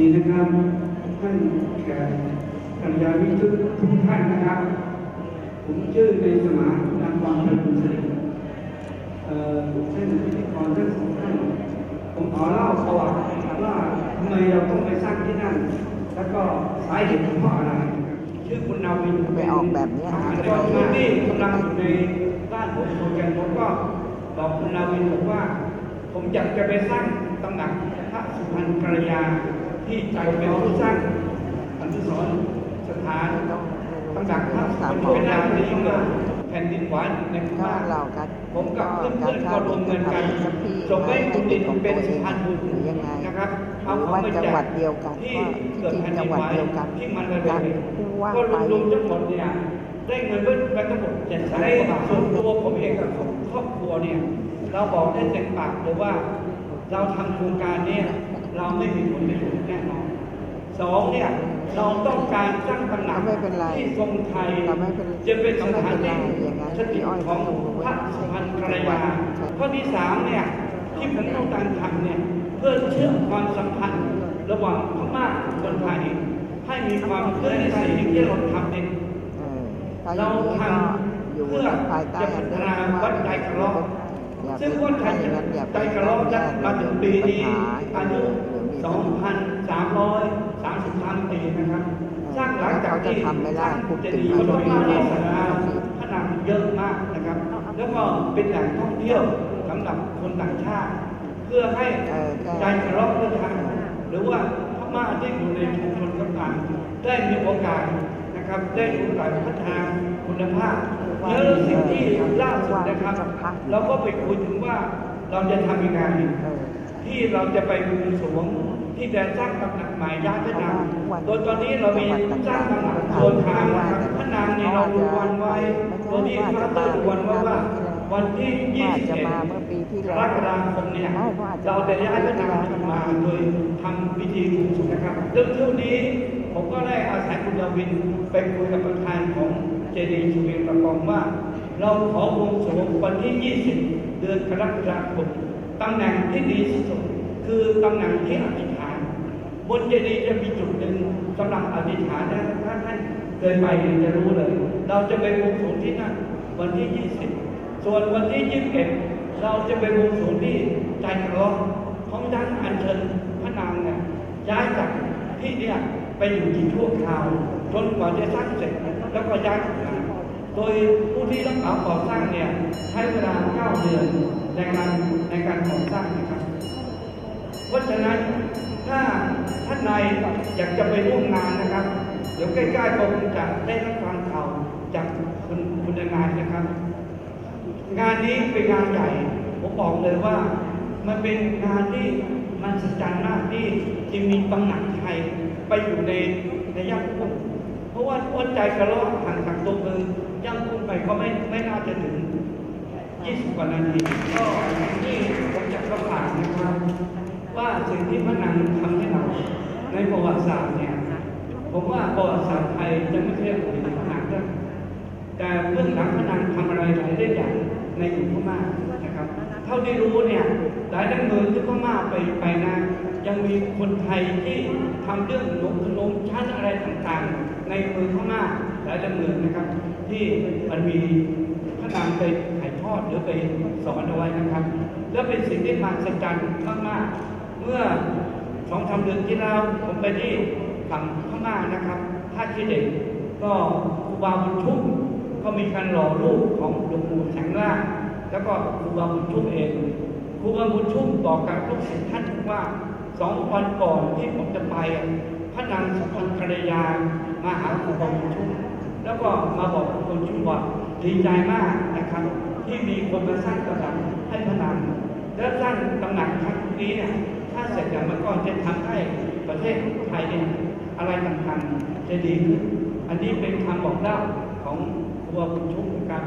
ดีนะครับท่านแขกกัลยาณมิตรทุกท่านนะครับ ผมชื่อในสมานนามความเป็นบุญสิริเอ่อท่านพิธีกรทั้งสองท่านผมขอเล่าประวัติว่าทำไมเราต้องไปสร้างที่นั่น แล้วก็สาเหตุเพราะอะไรชื่อคุณนาวินไปออกแบบเนี้ยทหารกองทัพที่กำลังอยู่ในบ้านผมโปรแกรมผมก็บอกคุณนาวินบอกว่า ผมอยากจะไปสร้างตำหนักพระสุพรรณกัลยา ที่ใจเป็นผู้สร้างอนุสรณ์สถานตำหนักพระสุพรรณกัลยาที่เกิดแผ่นดินไหวในพก็ม่าเรากันผมกับเพื่อนก็ๆก็รวมเงินกันทำสักที่ส่งให้คุณดินของเป็นตัวสะเองพานบุญหรือยังไงนะครับหรือว่าจังหวัดเดียวกันที่ก็ที่เกิดจริงแผ่นจัดิงนหวัดไหวเดียวกันที่มันระกัเบินดผู้ว่าก็ไปรวมๆทั้งหมดเนี่ยได้เงินเพิ่มไปทั้งหมดเจ็ดแสนกว่าบาทส่วนตัวผมเองกับครอบครัวเนี่ยเราบอกได้เต็มปากเลยว่า เราทำโครงการเนี้ เราไม่มีผลประโยชน์แน่นอนสองเนี่ย เราต้องการสร้างตำหนักไม่เป็นไรที่ทรงไทยเราไม่เป็นจะเป็นสถานไม่ที่เป็นไรอย่างนั้นสถิตของพระสุพรรณกัลยาข้อที่สามเนี่ยที่ผมต้องการทำเนี่ยเพื่อเชื่อมความสัมพันธ์ระหว่างพม่ากับคนไทยให้มีความเพื่อนในสิ่งที่เราทำเนี่ยเออถ้าอเราย่างนี้ทก็อยู่ำเพื่อภายใต้จะพัฒนาวัดใจกระรอก่ซึ่งไปวัดใจถ้าอย่างนั้นอย่าไปใจกระรอกนั้นมาถึงปีนี้อายุ 2,333 ปีนะครับสร้างหลังจากที่ทำไม่ได้สร้างพูดเจถึงดีย์พระบรมศาลาปีผนังเยอะมากนะครับ แล้วก็เป็นแหล่งท่องเที่ยวสำหรับคนต่างชาติ เพื่อให้ใจกระรอกเดินทางหรือว่าพม่าที่อยู่ในชุมชนต่างๆได้มีโอกาสนะครับได้รู้การพัฒนา คุณภาพแล้วสิ่งที่ล่าสุดนะครับ เราก็ไปคุยถึงว่าเราจะทำยังไงเออที่เราจะไปบวงสรวงที่จะสร้างตำหนักใหม่ย้ายพระนางโดยตอนนี้เรามีสร้างตำหนักส่วนทางนะครับพระนางเนี่ยเราดูวันไว้โดยที่ฟาเตอร์ดูวันไว้ว่าวันที่ว่าจะ21มาเมื่อปีที่กแล้วรกฎาคมเนี่ยไม่ว่าจะเราจะย้ายพระนางมาโดยทำพิธีบวงสรวงนะครับเรื่องเที่ยวนี้ผมก็ได้อาศัยคุณดาวินไปคุยกับประธานของ เจดีย์ชูเวียงประกองว่า เราขอวงสวงวันที่ 20 เดือนกรกฎาคมตำแหน่งที่ดีที่สุดคือตำแหน่งที่อธิษฐาน บนเจดีย์จะมีจุดหนึ่งสำหรับอธิษฐานนะถ้าท่านเคยไปจะรู้เลย เราจะไปวงสวงที่นั่นวันที่ 20 ส่วนวันที่ 21 เราจะไปวงสวงที่ใจกระรอกของดังอัญเชิญพระนางเนี่ยย้ายจากที่เนี่ยไปอยู่ที่ชั่วคราว จนกว่าจะสร้างเสร็จแล้วก็ย้ายกลับมาโดยผู้ที่รับเหมาก่อสร้างเนี่ยใช้เวลา 9 เดือนในการในการก่อสร้างนะครับเพราะฉะนั้นถ้าท่านใดอยากจะไปร่วมงานนะครับ เดี๋ยวใกล้ๆก็คงจะได้รับฟังข่าวจากคุณคุณนายนะครับ งานนี้เป็นงานใหญ่ผมบอกเลยว่ามันเป็นงานที่มันสัจจันมากที่จะมีตำหนักไทยไปอยู่ในในย่างกุ้งเพ ราะว่าวันใจกระรอกห่างจากตัวเมืองย่างกุ้งไปก็ไม่ไม่น่าจะถึง 20 กว่านาทีก็นี่ผมจะก็ฝากนะครับ ว่าสิ่งที่พระนางทำให้เราในประวัติศาสตร์เนี่ยผมว่าประวัติศาสตร์ไทยจะไม่เคยพูดถึงพระนางแต่เบื้องหลังพระนางทำอะไรหลายได้อย่างในกลุ่มพม่านะครับ เท่าที่รู้เนี่ยหลายด้านเมืองที่พม่าไปไปนะยังมีคนไทยที่ทำเรื่องหลงขนมชั้นอะไรต่างๆ ในเมืองพม่าหลายด้านเมืองนะครับ ที่มันมีพระนางไปถ่ายทอดหรือไปสอนเอาไว้นะครับ แล้วเป็นสิ่งที่มหัศจรรย์มากๆ เมื่อสองสาเดือนที่แล้วผมไปที่ฝั่งพม่านะครับท่าขี้เหล็กก็ครูบาบุญชุ่มก็มีการหล่อรูปของหลวงปู่แสงล่า แล้วก็ครูบาบุญชุ่มเองครูบาบุญชุ่มบอกกับลูกศิษย์ท่านว่าสองวันก่อนที่ผมจะไปพระนางสุพรรณภรรยามาหาครูบาบุญชุ่มแล้วก็มาบอกคนชุ่มว่าดีใจมากนะครับ ที่มีคนมาสร้างตำหนักให้พระนางและสร้างตำหนักครั้งนี้เนี่ยถ้าเสร็จอย่างเมื่อก่อนจะทำให้ประเทศไทยเนี่ยอะไรต่างๆจะดีขึ้นอันนี้เป็นคำบอกเล่าของ ครัวคุณชุ่มนะครับ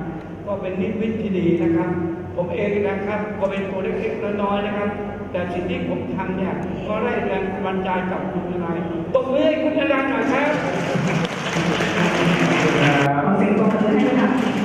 ก็เป็นนิมิตที่ดีนะครับ ผมเองนะครับ ก็เป็นตัวเล็กๆน้อยๆนะครับ แต่สิ่งที่ผมทำเนี่ยก็ได้แรงบันดาลกับคุณทนายตบมือให้คุณทนายหน่อยครับขอเสียงปรบมือให้ค่ะ